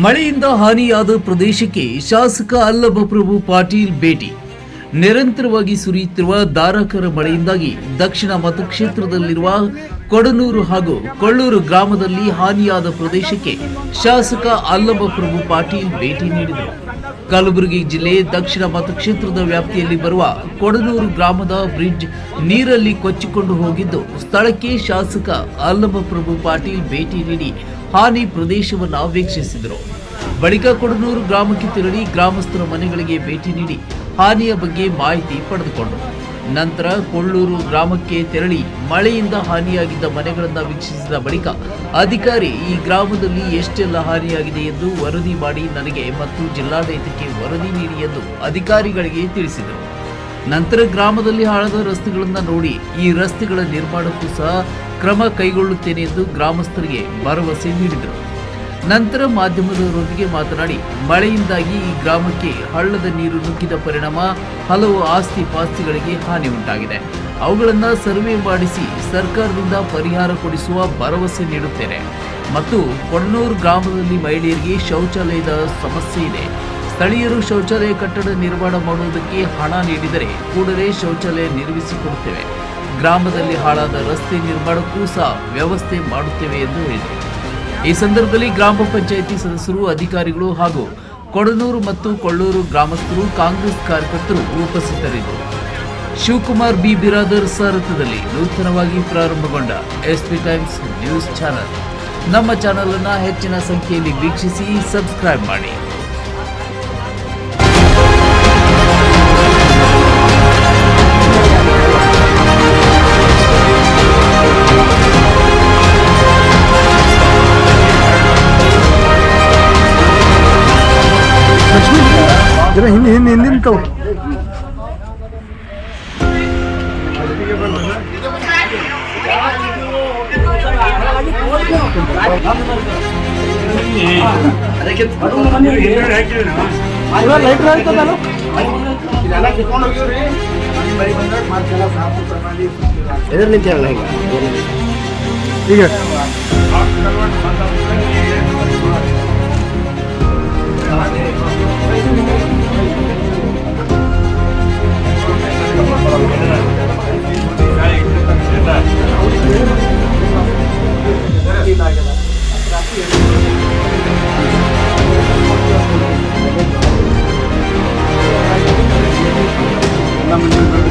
ಮಳೆಯಿಂದ ಹಾನಿಯಾದ ಪ್ರದೇಶಕ್ಕೆ ಶಾಸಕ ಅಲ್ಲಭ ಪ್ರಭು ಪಾಟೀಲ್ ಭೇಟಿ. ನಿರಂತರವಾಗಿ ಸುರಿಯುತ್ತಿರುವ ಧಾರಾಕಾರ ಮಳೆಯಿಂದಾಗಿ ದಕ್ಷಿಣ ಮತಕ್ಷೇತ್ರದಲ್ಲಿರುವ ಕೊಡನೂರು ಹಾಗೂ ಕೊಳ್ಳೂರು ಗ್ರಾಮದಲ್ಲಿ ಹಾನಿಯಾದ ಪ್ರದೇಶಕ್ಕೆ ಶಾಸಕ ಅಲ್ಲಭ ಪ್ರಭು ಪಾಟೀಲ್ ಭೇಟಿ ನೀಡಿದರು. ಕಲಬುರಗಿ ಜಿಲ್ಲೆ ದಕ್ಷಿಣ ಮತಕ್ಷೇತ್ರದ ವ್ಯಾಪ್ತಿಯಲ್ಲಿ ಬರುವ ಕೊಡನೂರು ಗ್ರಾಮದ ಬ್ರಿಡ್ಜ್ ನೀರಲ್ಲಿ ಕೊಚ್ಚಿಕೊಂಡು ಹೋಗಿದ್ದು ಸ್ಥಳಕ್ಕೆ ಶಾಸಕ ಅಲ್ಲಭ ಪ್ರಭು ಪಾಟೀಲ್ ಭೇಟಿ ನೀಡಿ ಹಾನಿ ಪ್ರದೇಶವನ್ನು ವೀಕ್ಷಿಸಿದರು. ಬಳಿಕ ಕೊಡನೂರು ಗ್ರಾಮಕ್ಕೆ ತೆರಳಿ ಗ್ರಾಮಸ್ಥರ ಮನೆಗಳಿಗೆ ಭೇಟಿ ನೀಡಿ ಹಾನಿಯ ಬಗ್ಗೆ ಮಾಹಿತಿ ಪಡೆದುಕೊಂಡರು. ನಂತರ ಕೊಳ್ಳೂರು ಗ್ರಾಮಕ್ಕೆ ತೆರಳಿ ಮಳೆಯಿಂದ ಹಾನಿಯಾಗಿದ್ದ ಮನೆಗಳನ್ನು ವೀಕ್ಷಿಸಿದ ಬಳಿಕ ಅಧಿಕಾರಿ, ಈ ಗ್ರಾಮದಲ್ಲಿ ಎಷ್ಟೆಲ್ಲ ಹಾನಿಯಾಗಿದೆ ಎಂದು ವರದಿ ಮಾಡಿ ನನಗೆ ಮತ್ತು ಜಿಲ್ಲಾಡಳಿತಕ್ಕೆ ವರದಿ ನೀಡಿ ಎಂದು ಅಧಿಕಾರಿಗಳಿಗೆ ತಿಳಿಸಿದರು. ನಂತರ ಗ್ರಾಮದಲ್ಲಿ ಹಾಳಾದ ರಸ್ತೆಗಳನ್ನು ನೋಡಿ ಈ ರಸ್ತೆಗಳ ನಿರ್ಮಾಣಕ್ಕೂ ಸಹ ಕ್ರಮ ಕೈಗೊಳ್ಳುತ್ತೇನೆ ಎಂದು ಗ್ರಾಮಸ್ಥರಿಗೆ ಭರವಸೆ ನೀಡಿದರು. ನಂತರ ಮಾಧ್ಯಮದವರೊಂದಿಗೆ ಮಾತನಾಡಿ, ಮಳೆಯಿಂದಾಗಿ ಈ ಗ್ರಾಮಕ್ಕೆ ಹಳ್ಳದ ನೀರು ನುಗ್ಗಿದ ಪರಿಣಾಮ ಹಲವು ಆಸ್ತಿ ಪಾಸ್ತಿಗಳಿಗೆ ಹಾನಿ ಉಂಟಾಗಿದೆ. ಅವುಗಳನ್ನು ಸರ್ವೆ ಮಾಡಿಸಿ ಸರ್ಕಾರದಿಂದ ಪರಿಹಾರ ಕೊಡಿಸುವ ಭರವಸೆ ನೀಡುತ್ತೇನೆ. ಮತ್ತು ಕೊಣ್ಣೂರು ಗ್ರಾಮದಲ್ಲಿ ಮಹಿಳೆಯರಿಗೆ ಶೌಚಾಲಯದ ಸಮಸ್ಯೆ ಇದೆ. ಸ್ಥಳೀಯರು ಶೌಚಾಲಯ ಕಟ್ಟಡ ನಿರ್ಮಾಣ ಮಾಡುವುದಕ್ಕೆ ಹಣ ನೀಡಿದರೆ ಕೂಡಲೇ ಶೌಚಾಲಯ ನಿರ್ಮಿಸಿಕೊಡುತ್ತೇವೆ ಗ್ರಾಮದಲ್ಲಿ ಹಾಳಾದ ರಸ್ತೆ ನಿರ್ಮಾಣಕ್ಕೂ ಸಹ ವ್ಯವಸ್ಥೆ ಮಾಡುತ್ತೇವೆ ಎಂದು ಹೇಳಿದರು. ಈ ಸಂದರ್ಭದಲ್ಲಿ ಗ್ರಾಮ ಪಂಚಾಯಿತಿ ಸದಸ್ಯರು, ಅಧಿಕಾರಿಗಳು ಹಾಗೂ ಕೊಡನೂರು ಮತ್ತು ಕೊಳ್ಳೂರು ಗ್ರಾಮಸ್ಥರು, ಕಾಂಗ್ರೆಸ್ ಕಾರ್ಯಕರ್ತರು ಉಪಸ್ಥಿತರಿದ್ದರು. ಶಿವಕುಮಾರ್ ಬಿ. ಬಿರಾದರ್ ಸಾರಥ್ಯದಲ್ಲಿ ನೂತನವಾಗಿ ಪ್ರಾರಂಭಗೊಂಡ ಎಸ್ಪಿ ಟೈಮ್ಸ್ ನ್ಯೂಸ್ ಚಾನಲ್. ನಮ್ಮ ಚಾನಲ್ ಅನ್ನು ಹೆಚ್ಚಿನ ಸಂಖ್ಯೆಯಲ್ಲಿ ವೀಕ್ಷಿಸಿ, ಸಬ್ಸ್ಕ್ರೈಬ್ ಮಾಡಿ. ಜರ ಹಿಂದೆ ಹಿಂದೆ ಲೈಟ್ ಆಯ್ತದಲ್ಲ ಎದುರು ನಿಂತಿರಲ್ಲ ಈಗ? ಈಗ. I'm maneuver.